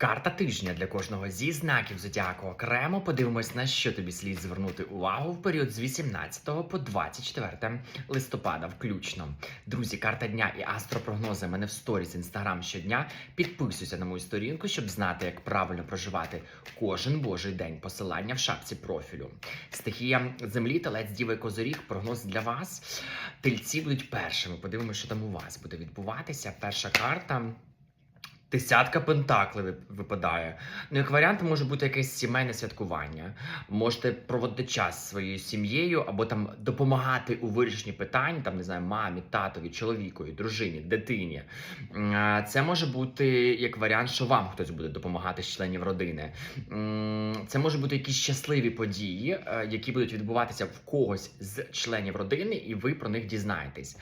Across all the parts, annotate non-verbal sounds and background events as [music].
Карта тижня для кожного зі знаків зодіаку окремо. Подивимось, на що тобі слід звернути увагу в період з 18 по 24 листопада, включно. Друзі, карта дня і астропрогнози мене в сторіс інстаграм щодня. Підписуйся на мою сторінку, щоб знати, як правильно проживати кожен божий день. Посилання в шапці профілю. Стихія землі, телець, діви, козоріг. Прогноз для вас. Тельці будуть першими. Подивимося, що там у вас буде відбуватися. Перша карта. Десятка пентаклів випадає. Ну, як варіант, може бути якесь сімейне святкування. Можете проводити час своєю сім'єю або там допомагати у вирішенні питань, там не знаю, мамі, татові, чоловікові, дружині, дитині. Це може бути як варіант, що вам хтось буде допомагати з членів родини. Це може бути якісь щасливі події, е, які будуть відбуватися в когось з членів родини, і ви про них дізнаєтесь.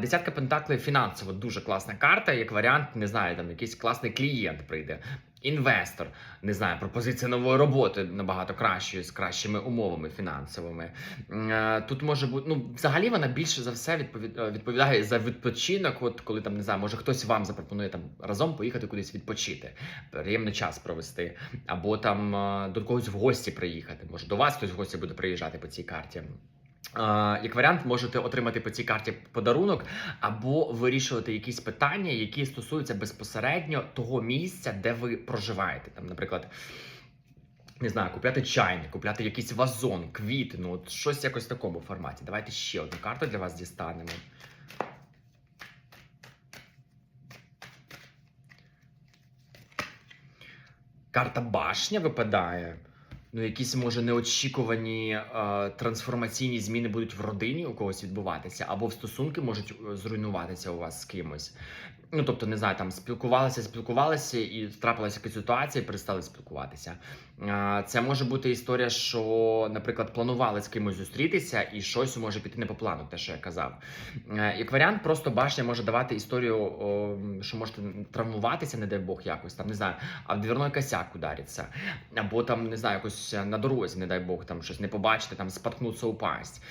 Десятка пентаклів фінансово дуже класна карта. Як варіант, не знаю, там якийсь класний клієнт прийде. Інвестор, не знаю, пропозиція нової роботи набагато кращої, з кращими умовами фінансовими. Е, Тут може бути, ну, взагалі вона більше за все е, відповідає за відпочинок. От коли там не знаю, може хтось вам запропонує там разом поїхати кудись відпочити, приємний час провести, або там е, до когось в гості приїхати. Може, до вас хтось в гості буде приїжджати по цій карті. Як варіант, можете отримати по цій карті подарунок або вирішувати якісь питання, які стосуються безпосередньо того місця, де ви проживаєте. Там, наприклад, не знаю, купляти чайник, купляти якийсь вазон, квіти, ну от щось якось в такому форматі. Давайте ще одну карту для вас дістанемо. Карта башня випадає. Ну, якісь може неочікувані е, трансформаційні зміни будуть в родині у когось відбуватися, або в стосунки можуть е, зруйнуватися у вас з кимось. Ну, тобто, не знаю, там спілкувалися, спілкувалися, і трапилася якась ситуація, і перестали спілкуватися. Це може бути історія, що, наприклад, планували з кимось зустрітися, і щось може піти не по плану, те, що я казав. Е, як варіант, просто башня може давати історію, що можете травмуватися, не дай Бог, якось там, не знаю, а в дверной косяк удариться або там не знаю, якось на дорозі, не дай Бог, там щось не побачити, там споткнутися, упасть.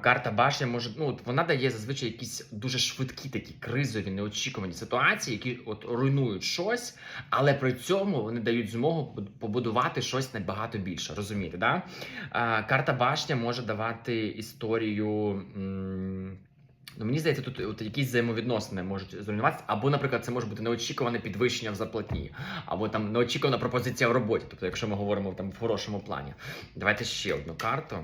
Карта башня може, ну вона дає зазвичай якісь дуже швидкі такі кризові, неочікувані ситуації, які от руйнують щось, але при цьому вони дають змогу поб- побудувати щось набагато більше. Розумієте, да? Карта башня може давати історію. Ну, мені здається, тут от якісь взаємовідносини можуть зруйнуватися, або, наприклад, це може бути неочікуване підвищення в зарплатні, або там неочікувана пропозиція в роботі. Тобто, якщо ми говоримо там в хорошому плані. Давайте ще одну карту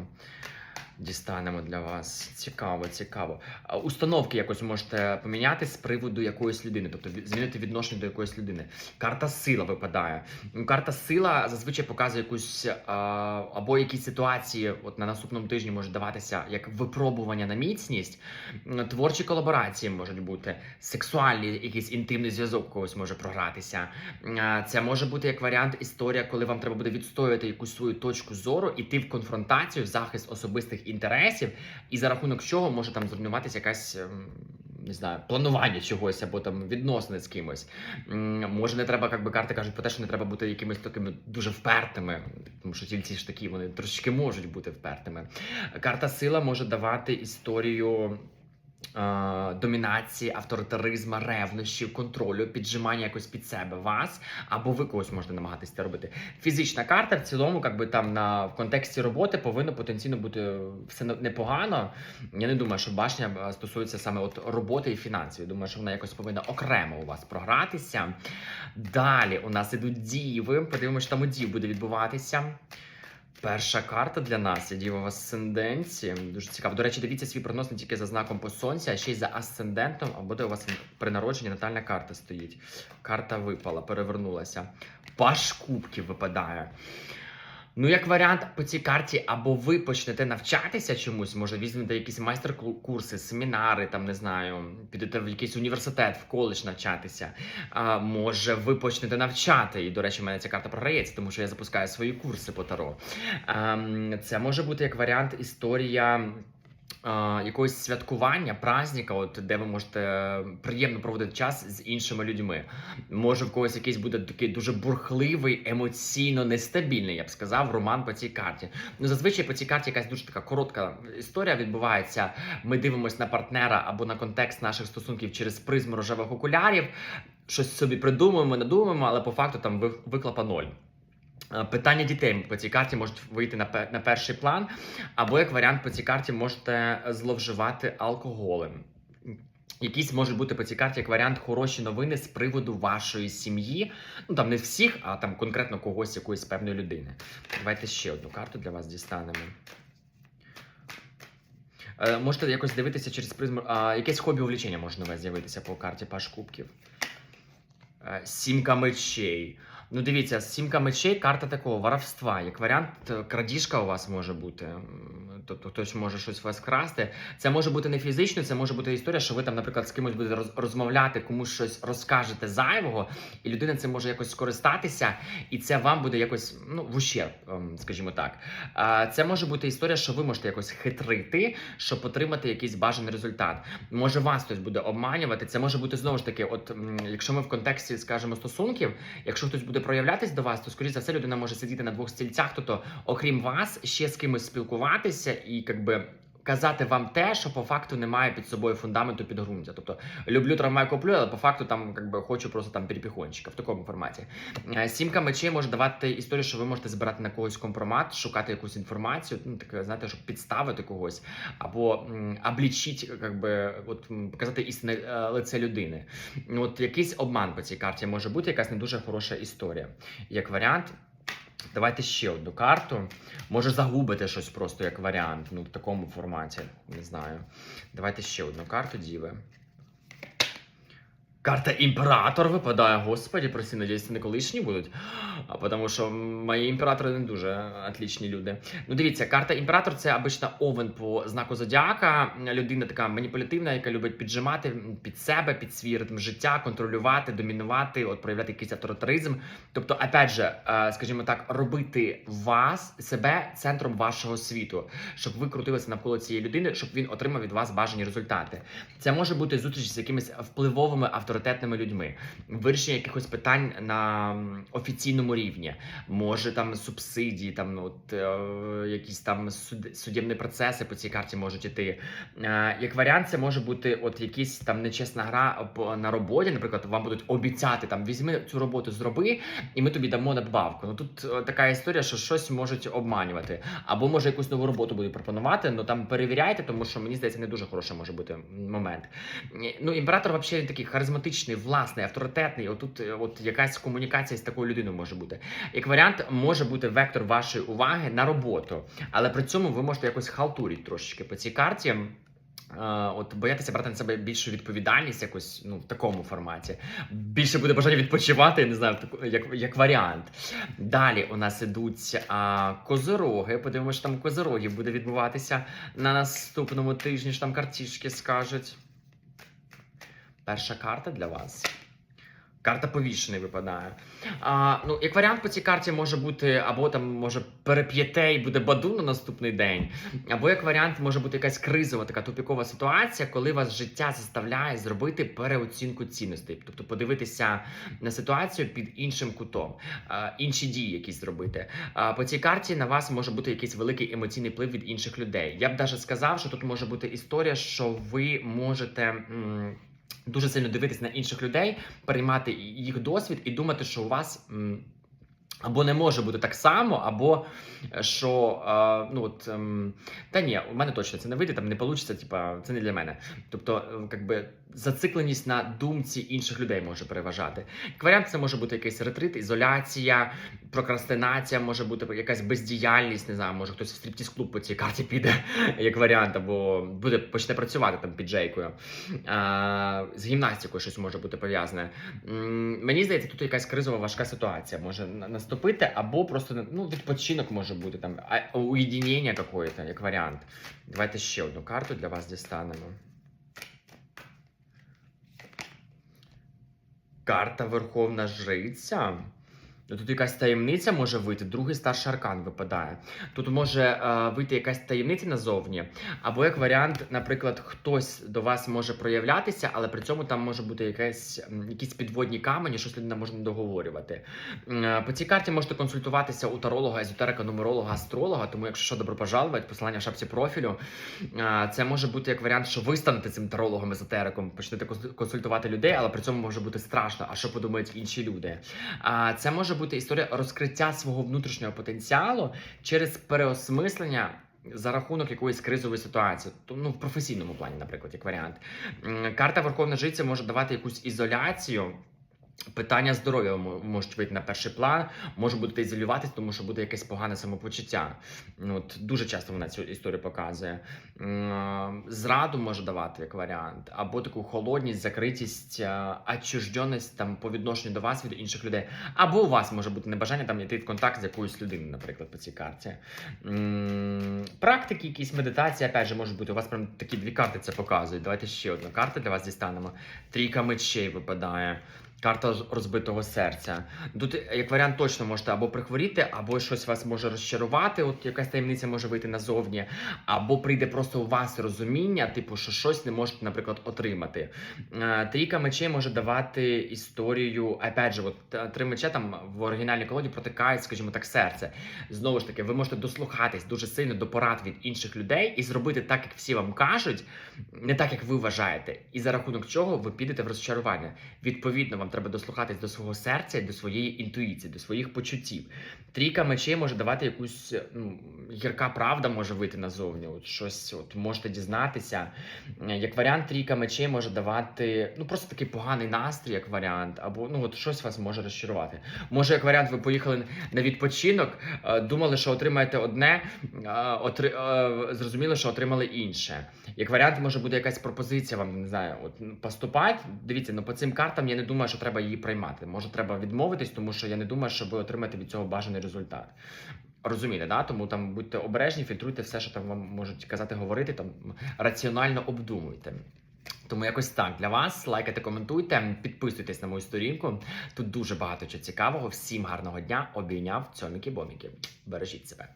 дістанемо для вас. Цікаво, цікаво. Установки якось можете поміняти з приводу якоїсь людини, тобто змінити відношення до якоїсь людини. Карта сила випадає. Ну, Карта сила зазвичай показує якусь або якісь ситуації, от на наступному тижні може даватися як випробування на міцність. Творчі колаборації можуть бути, сексуальний якийсь інтимний зв'язок когось може програтися. Це може бути як варіант історія, коли вам треба буде відстояти якусь свою точку зору, іти в конфронтацію, в захист особистих інтересів, і за рахунок чого може там зруйнуватися якась. ем, Не знаю, планування чогось або там відносини з кимось. Може, не треба, як би карти кажуть про те, що не треба бути якимись такими дуже впертими, тому що тільці ж такі вони трошки можуть бути впертими. Карта сила може давати історію. Е, Домінації, авторитаризму, ревнощів, контролю, піджимання якось під себе вас, або ви когось можете намагатися це робити. Фізична карта в цілому, як би там на в контексті роботи повинно потенційно бути все непогано. Я не думаю, що башня е, стосується саме от роботи і фінансів. Я думаю, що вона якось повинна окремо у вас програтися. Далі у нас ідуть діви. Подивимося, що там у дів буде відбуватися. Перша карта для нас є діва в асценденті. Дуже цікаво. До речі, дивіться свій прогноз не тільки за знаком по сонця, а ще й за асцендентом, або де у вас при народженні натальна карта стоїть. Карта випала, перевернулася. Паш кубків випадає. Ну, як варіант, по цій карті, або ви почнете навчатися чомусь, може візьмете якісь майстер-курси, семінари, там не знаю, підете в якийсь університет, в коледж навчатися. А, може, ви почнете навчати. І, до речі, в мене ця карта програється, тому що я запускаю свої курси по таро. А, це може бути як варіант історія. Якогось святкування, праздника, от де ви можете приємно проводити час з іншими людьми. Може, в когось якийсь буде такий дуже бурхливий, емоційно нестабільний, я б сказав, роман по цій карті. Ну, зазвичай по цій карті якась дуже така коротка історія відбувається. Ми дивимося на партнера або на контекст наших стосунків через призму рожевих окулярів. Щось собі придумуємо, надумаємо, але по факту там ви- виклапа ноль. Е, Питання дітей по цій карті можуть вийти на, на перший план, або як варіант по цій карті можете зловживати алкоголем. Якісь можуть бути по цій карті як варіант хороші новини з приводу вашої сім'ї. Ну там не всіх, а там конкретно когось, якоїсь певної людини. Давайте ще одну карту для вас дістанемо. Е, можете якось дивитися через призму. А, якесь хобі увлічення може нове з'явитися по карті Паш Кубків. Е, Сімка мечей. Ну, дивіться, сімка мечей карта такого воровства. Як варіант, крадіжка у вас може бути. Тобто хтось може щось у вас красти. Це може бути не фізично, це може бути історія, що ви там, наприклад, з кимось будете розмовляти, комусь щось розкажете зайвого, і людина цим може якось скористатися, і це вам буде якось ну, в ущерб, ем, скажімо так. Це може бути історія, що ви можете якось хитрити, щоб отримати якийсь бажаний результат. Може, вас хтось буде обманювати. Це може бути знову ж таки, от якщо ми в контексті, скажімо, стосунків, якщо хтось буде проявлятись до вас, то скоріше за все людина може сидіти на двох стільцях, тобто, окрім вас, ще з кимось спілкуватися і якби. Казати вам те, що по факту немає під собою фундаменту підґрунтя. Тобто люблю трамвай куплю, але по факту там якби хочу просто там перепіхончика в такому форматі. Е, Сімка мечей може давати історію, що ви можете збирати на когось компромат, шукати якусь інформацію, ну таке, знаєте, щоб підставити когось, або м, облічити, якби от показати істинне е, лице людини. От якийсь обман по цій карті може бути, якась не дуже хороша історія. Як варіант. Давайте ще одну карту. Може загубити щось просто як варіант. Ну, в такому форматі. Не знаю. Давайте ще одну карту, діви. Карта імператор випадає. Господі, прості, надіюсь, це не колишні будуть. А тому що мої імператори не дуже отлічні люди. Ну, дивіться, карта імператор це обично овен по знаку зодіака. Людина така маніпулятивна, яка любить піджимати під себе, під свій ритм життя, контролювати, домінувати, от проявляти якийсь авторитаризм. Тобто, опять же, е, скажімо так, робити вас себе центром вашого світу, щоб ви крутилися навколо цієї людини, щоб він отримав від вас бажані результати. Це може бути зустріч з якимись впливовими авторитетними людьми, вирішення якихось питань на офіційному рівні, може там субсидії, там ну, от, е, якісь там суд, судебні процеси по цій карті можуть іти. Е, як варіант, це може бути от якісь там нечесна гра на роботі. Наприклад, вам будуть обіцяти там візьми цю роботу, зроби, і ми тобі дамо надбавку. Ну тут е, така історія, що щось можуть обманювати, або може якусь нову роботу будуть пропонувати. Ну там перевіряйте, тому що мені здається, не дуже хороший може бути момент. Ну, імператор взагалі він такий харизматичний, власний, авторитетний. Отут е, от якась комунікація з такою людиною може бути. Як варіант, може бути вектор вашої уваги на роботу, але при цьому ви можете якось халтурити трошечки по цій карті. Е, От боятися брати на себе більшу відповідальність, якось ну в такому форматі. Більше буде бажання відпочивати, не знаю, як, як варіант. Далі у нас ідуть а, козороги. Подивимося, там козорогів буде відбуватися на наступному тижні. Що там картішки скажуть. Перша карта для вас. Карта повішений випадає. А, ну, як варіант по цій карті може бути, або там може переп'єте і буде баду на наступний день, або як варіант може бути якась кризова така тупікова ситуація, коли вас життя заставляє зробити переоцінку цінностей, тобто подивитися на ситуацію під іншим кутом, а, інші дії якісь зробити. А, по цій карті на вас може бути якийсь великий емоційний вплив від інших людей. Я б навіть сказав, що тут може бути історія, що ви можете. м, Дуже сильно дивитись на інших людей, приймати їх досвід і думати, що у вас або не може бути так само, або е, що е, ну от ем, та ні, у мене точно це не вийде, там не вийде, типа це не для мене. Тобто, е, якби зацикленість на думці інших людей може переважати. Як варіант, це може бути якийсь ретрит, ізоляція, прокрастинація, може бути якась бездіяльність. Не знаю, може хтось в стриптіз-клуб по цій карті піде, [laughs] як варіант, або буде почне працювати там під джейкою. А, з гімнастикою щось може бути пов'язане. Мені здається, тут якась кризова важка ситуація може на- наступити, або просто ну, відпочинок може бути там, уєдінення какое-то, як варіант. Давайте ще одну карту для вас дістанемо. Карта Верховна Жриця. Ну, Тут якась таємниця може вийти, другий старший аркан випадає. Тут може е, вийти якась таємниця назовні, або як варіант, наприклад, хтось до вас може проявлятися, але при цьому там може бути якась, якісь підводні камені, щось людина може не договорювати. Е, По цій карті можете консультуватися у таролога, езотерика, нумеролога, астролога. Тому, якщо що, добро пожаловать, посилання в шапці профілю. Е, Це може бути як варіант, що ви станете цим тарологом, езотериком, почнете консультувати людей, але при цьому може бути страшно. А що подумають інші люди? А це може бути історія розкриття свого внутрішнього потенціалу через переосмислення. За рахунок якоїсь кризової ситуації, ну в професійному плані, наприклад, як варіант, карта Верховна Жиця може давати якусь ізоляцію. Питання здоров'я можуть вийти на перший план, може бути ізолюватись, тому що буде якесь погане самопочуття. От дуже часто вона цю історію показує. Зраду може давати як варіант, або таку холодність, закритість, отчужденість там по відношенню до вас від інших людей. Або у вас може бути небажання там йти в контакт з якоюсь людиною, наприклад, по цій карті. Практики, якісь медитації, опять же, можуть бути. У вас прям такі дві карти це показують. Давайте ще одну карту для вас дістанемо. Трійка мечей випадає. Карта розбитого серця. Тут, як варіант, точно можете або прихворіти, або щось вас може розчарувати. От якась таємниця може вийти назовні, або прийде просто у вас розуміння, типу, що щось не можете, наприклад, отримати. Е, Трійка мечей може давати історію. Опять же, от е, три меча там в оригінальній колоді протикають, скажімо так, серце. Знову ж таки, ви можете дослухатись дуже сильно до порад від інших людей і зробити так, як всі вам кажуть, не так, як ви вважаєте. І за рахунок чого ви підете в розчарування. Відповідно, вам треба дослухатись до свого серця і до своєї інтуїції, до своїх почуттів. Трійка мечей може давати якусь ну, гірка правда може вийти назовні. От щось от можете дізнатися. Як варіант, трійка мечей може давати ну просто такий поганий настрій, як варіант, або ну от щось вас може розчарувати. Може, як варіант, ви поїхали на відпочинок, е, думали, що отримаєте одне, е, отри- е, зрозуміли, що отримали інше. Як варіант, може бути якась пропозиція вам не знаю, от м, поступать. Дивіться, ну по цим картам я не думаю, що треба її приймати. Може, треба відмовитись, тому що я не думаю, що ви отримаєте від цього бажаний результат. Розумієте, да? Тому там будьте обережні, фільтруйте все, що там вам можуть казати, говорити, там раціонально обдумуйте. Тому якось так для вас. Лайкайте, коментуйте, підписуйтесь на мою сторінку. Тут дуже багато чого цікавого. Всім гарного дня. Обійняв цьоміки-боміки. Бережіть себе.